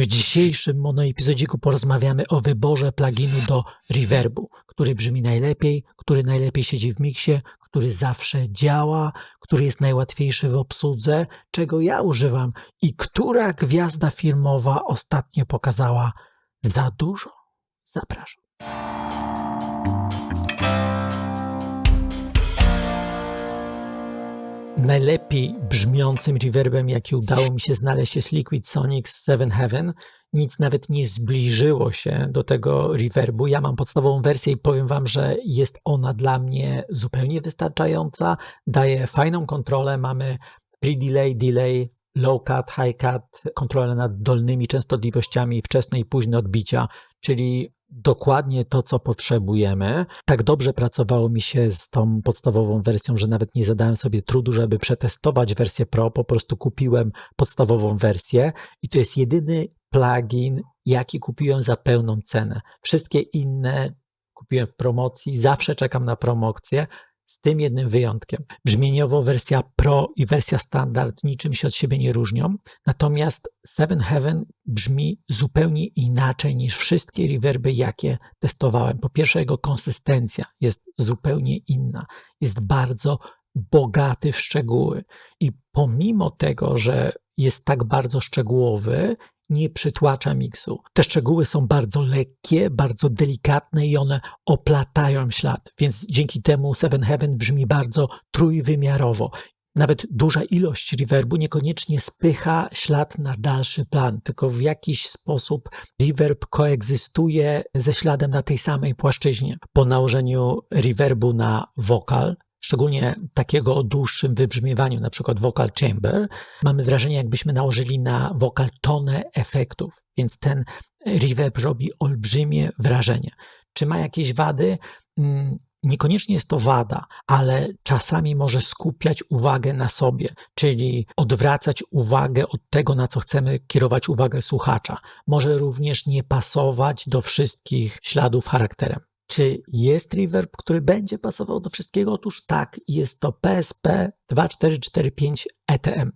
W dzisiejszym monoepizodziku porozmawiamy o wyborze pluginu do reverbu, który brzmi najlepiej, który najlepiej siedzi w miksie, który zawsze działa, który jest najłatwiejszy w obsłudze, czego ja używam i która gwiazda filmowa ostatnio pokazała za dużo. Zapraszam. Najlepiej brzmiącym reverbem, jaki udało mi się znaleźć, jest Liquid Sonic Seven Heaven. Nic nawet nie zbliżyło się do tego reverbu. Ja mam podstawową wersję i powiem Wam, że jest ona dla mnie zupełnie wystarczająca. Daje fajną kontrolę. Mamy pre-delay, delay, low cut, high cut, kontrolę nad dolnymi częstotliwościami, wczesne i późne odbicia, czyli dokładnie to, co potrzebujemy. Tak dobrze pracowało mi się z tą podstawową wersją, że nawet nie zadałem sobie trudu, żeby przetestować wersję Pro. Po prostu kupiłem podstawową wersję i to jest jedyny plugin, jaki kupiłem za pełną cenę. Wszystkie inne kupiłem w promocji, zawsze czekam na promocję, z tym jednym wyjątkiem. Brzmieniowo wersja Pro i wersja standard niczym się od siebie nie różnią, natomiast Seven Heaven brzmi zupełnie inaczej niż wszystkie reverby, jakie testowałem. Po pierwsze, jego konsystencja jest zupełnie inna, jest bardzo bogaty w szczegóły i pomimo tego, że jest tak bardzo szczegółowy, nie przytłacza miksu. Te szczegóły są bardzo lekkie, bardzo delikatne i one oplatają ślad, więc dzięki temu Seven Heaven brzmi bardzo trójwymiarowo. Nawet duża ilość reverbu niekoniecznie spycha ślad na dalszy plan, tylko w jakiś sposób reverb koegzystuje ze śladem na tej samej płaszczyźnie. Po nałożeniu reverbu na wokal szczególnie takiego o dłuższym wybrzmiewaniu, na przykład vocal chamber, mamy wrażenie, jakbyśmy nałożyli na wokal tonę efektów, więc ten reverb robi olbrzymie wrażenie. Czy ma jakieś wady? Mm, niekoniecznie jest to wada, ale czasami może skupiać uwagę na sobie, czyli odwracać uwagę od tego, na co chcemy kierować uwagę słuchacza. Może również nie pasować do wszystkich śladów charakterem. Czy jest reverb, który będzie pasował do wszystkiego? Otóż tak, jest to PSP 2445 ETM.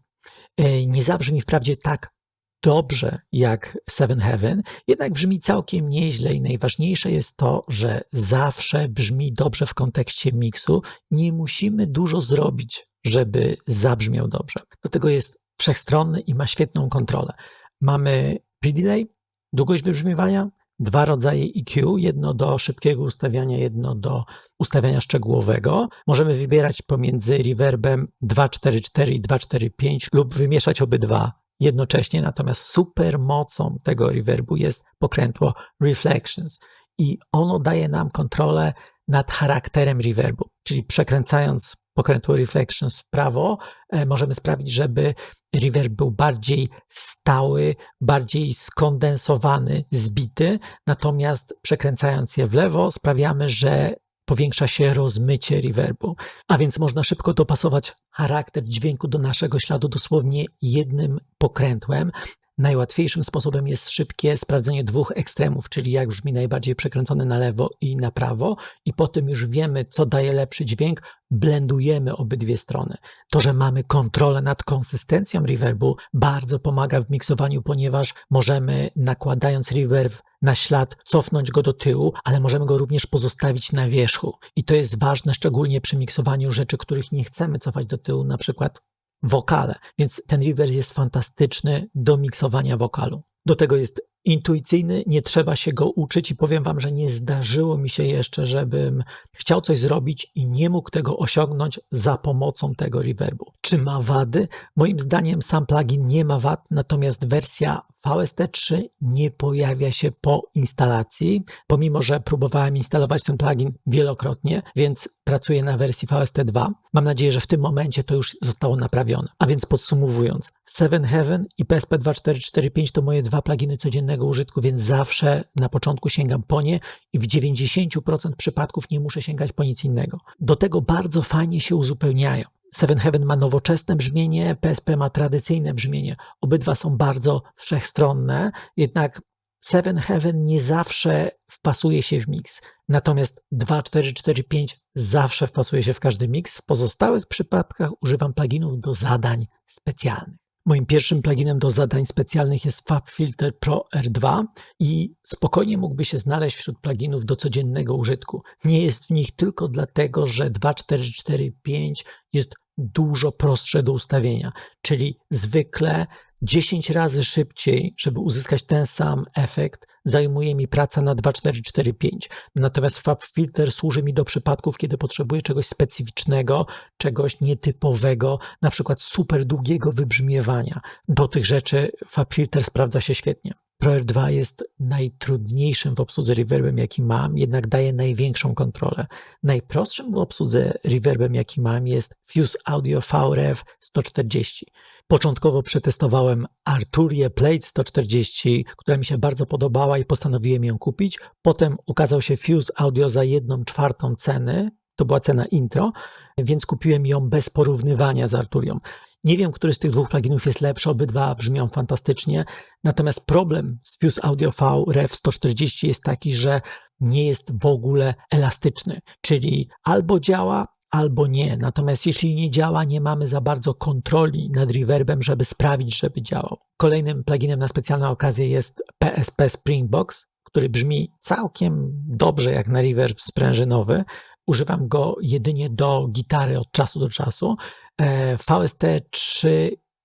Nie zabrzmi wprawdzie tak dobrze jak Seven Heaven, jednak brzmi całkiem nieźle i najważniejsze jest to, że zawsze brzmi dobrze w kontekście miksu. Nie musimy dużo zrobić, żeby zabrzmiał dobrze. Do tego jest wszechstronny i ma świetną kontrolę. Mamy pre-delay, długość wybrzmiewania, dwa rodzaje EQ, jedno do szybkiego ustawiania, jedno do ustawiania szczegółowego. Możemy wybierać pomiędzy reverbem 244 i 245 lub wymieszać obydwa jednocześnie, natomiast super mocą tego reverbu jest pokrętło Reflections i ono daje nam kontrolę nad charakterem reverbu, czyli przekręcając pokrętło Reflections w prawo, e, możemy sprawić, żeby reverb był bardziej stały, bardziej skondensowany, zbity, natomiast przekręcając je w lewo sprawiamy, że powiększa się rozmycie reverbu, a więc można szybko dopasować charakter dźwięku do naszego śladu dosłownie jednym pokrętłem. Najłatwiejszym sposobem jest szybkie sprawdzenie dwóch ekstremów, czyli jak brzmi najbardziej przekręcony na lewo i na prawo, i potem już wiemy, co daje lepszy dźwięk, blendujemy obydwie strony. To, że mamy kontrolę nad konsystencją reverbu, bardzo pomaga w miksowaniu, ponieważ możemy nakładając reverb na ślad cofnąć go do tyłu, ale możemy go również pozostawić na wierzchu. I to jest ważne, szczególnie przy miksowaniu rzeczy, których nie chcemy cofać do tyłu, na przykład wokale. Więc ten reverb jest fantastyczny do miksowania wokalu. Do tego jest intuicyjny, nie trzeba się go uczyć i powiem Wam, że nie zdarzyło mi się jeszcze, żebym chciał coś zrobić i nie mógł tego osiągnąć za pomocą tego reverbu. Czy ma wady? Moim zdaniem sam plugin nie ma wad, natomiast wersja VST3 nie pojawia się po instalacji, pomimo że próbowałem instalować ten plugin wielokrotnie, więc pracuję na wersji VST2. Mam nadzieję, że w tym momencie to już zostało naprawione. A więc podsumowując, Seven Heaven i PSP2445 to moje dwa pluginy codziennego użytku, więc zawsze na początku sięgam po nie i w 90% przypadków nie muszę sięgać po nic innego. Do tego bardzo fajnie się uzupełniają. Seven Heaven ma nowoczesne brzmienie, PSP ma tradycyjne brzmienie. Obydwa są bardzo wszechstronne, jednak Seven Heaven nie zawsze wpasuje się w mix. Natomiast 2445 zawsze wpasuje się w każdy mix. W pozostałych przypadkach używam pluginów do zadań specjalnych. Moim pierwszym pluginem do zadań specjalnych jest FabFilter Pro R2 i spokojnie mógłby się znaleźć wśród pluginów do codziennego użytku. Nie jest w nich tylko dlatego, że 2445 jest dużo prostsze do ustawienia, czyli zwykle 10 razy szybciej, żeby uzyskać ten sam efekt, zajmuje mi praca na 2445. Natomiast FabFilter służy mi do przypadków, kiedy potrzebuję czegoś specyficznego, czegoś nietypowego, na przykład super długiego wybrzmiewania. Do tych rzeczy FabFilter sprawdza się świetnie. Pro R2 jest najtrudniejszym w obsłudze reverbem, jaki mam, jednak daje największą kontrolę. Najprostszym w obsłudze reverbem, jaki mam, jest Fuse Audio VRF 140. Początkowo przetestowałem Arturie Plate 140, która mi się bardzo podobała i postanowiłem ją kupić. Potem ukazał się Fuse Audio za jedną czwartą ceny, to była cena intro, więc kupiłem ją bez porównywania z Arturią. Nie wiem, który z tych dwóch pluginów jest lepszy, obydwa brzmią fantastycznie, natomiast problem z Fuse Audio V Ref 140 jest taki, że nie jest w ogóle elastyczny, czyli albo działa, albo nie. Natomiast jeśli nie działa, nie mamy za bardzo kontroli nad reverbem, żeby sprawić, żeby działał. Kolejnym pluginem na specjalną okazję jest PSP Springbox, który brzmi całkiem dobrze jak na reverb sprężynowy. Używam go jedynie do gitary od czasu do czasu. E, VST3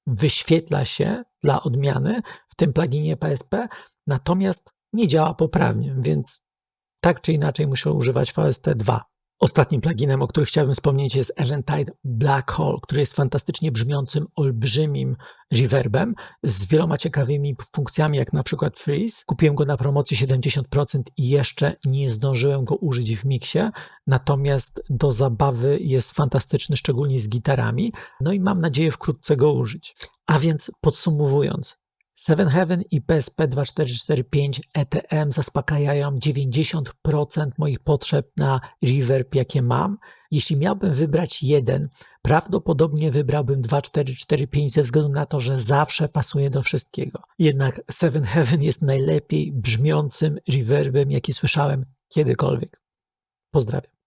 wyświetla się dla odmiany w tym pluginie PSP, natomiast nie działa poprawnie, więc tak czy inaczej muszę używać VST2. Ostatnim pluginem, o którym chciałbym wspomnieć jest Eventide Black Hole, który jest fantastycznie brzmiącym, olbrzymim reverbem z wieloma ciekawymi funkcjami, jak na przykład freeze. Kupiłem go na promocji 70% i jeszcze nie zdążyłem go użyć w miksie, natomiast do zabawy jest fantastyczny, szczególnie z gitarami, no i mam nadzieję wkrótce go użyć. A więc podsumowując, Seven Heaven i PSP 2445 ETM zaspokajają 90% moich potrzeb na reverb, jakie mam. Jeśli miałbym wybrać jeden, prawdopodobnie wybrałbym 2445 ze względu na to, że zawsze pasuje do wszystkiego. Jednak Seven Heaven jest najlepiej brzmiącym reverbem, jaki słyszałem kiedykolwiek. Pozdrawiam.